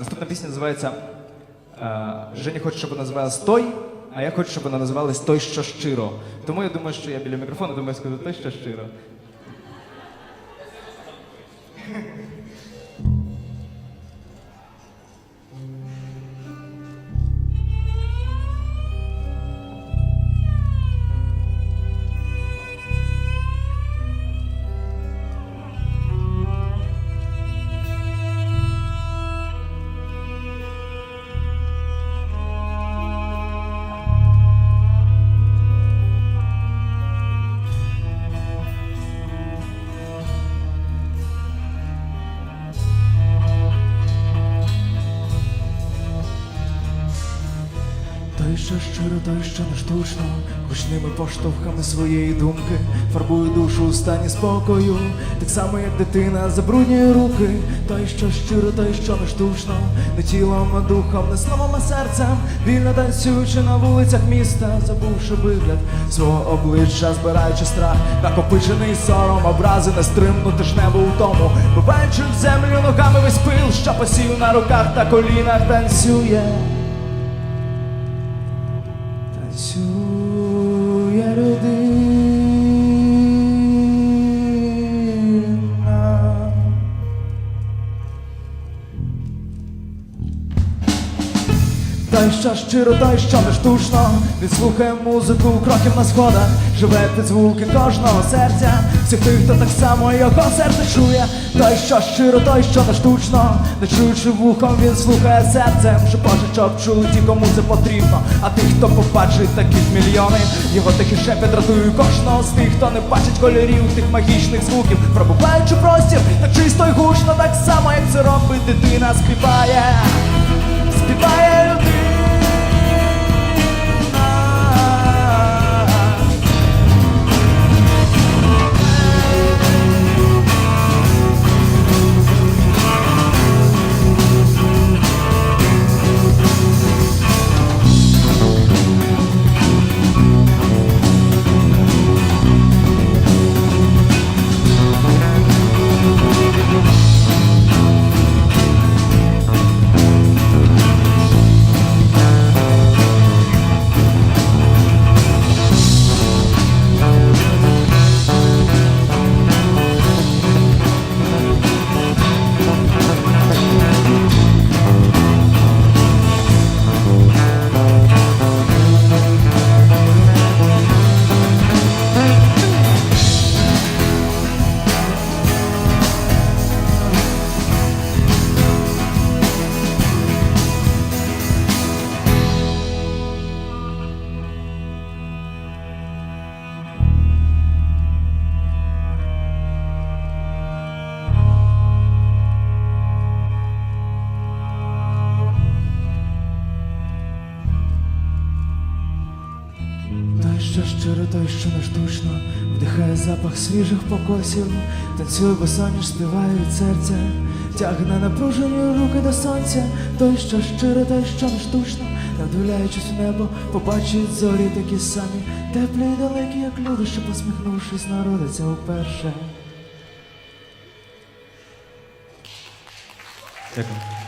Наступна пісня називається е, Женя хоче, щоб вона називалась Той, а я хочу, щоб вона називалась Той, що щиро. Тому я думаю, що я біля мікрофону, думаю, скажу Той, що щиро. Той, що щиро, той, що не штучно, гучними поштовхами своєї думки, фарбує душу у стані спокою, так само, як дитина забруднює руки, той, що щиро, той, що не штучно, не тілом, а духом, не словом, а серцем, вільно танцюючи на вулицях міста, забувши вигляд свого обличчя, збираючи страх, накопичений сором, образи нестримну тижневу утому, биваючи в землю ногами весь пил, що посів на руках та колінах танцює. Танцює Той, що щиро, той, що не штучно, він слухає музику кроків на сходах, живе під звуки кожного серця, всіх тих, хто так само його серце чує, той, що щиро, той, що не штучно, не чуючи вухом, він слухає серцем, що Боже, щоб чули ті, кому це потрібно. А тих, хто побачить таких мільйони, його тихий шепіт дратує кожного з тих, хто не бачить кольорів тих магічних звуків, пробуваючи простір, так чисто й гучно, так само, як це робить дитина, співає що щиро, той, що не штучно, вдихає запах свіжих покосів, танцює босоніж, співає від серця, тягне напружені руки до сонця, той, що щиро, той, що не штучно, не вдивляючись в небо, побачить зорі такі самі, теплі й далекі, як люди, що посміхнувшись, народиться вперше. Дякую.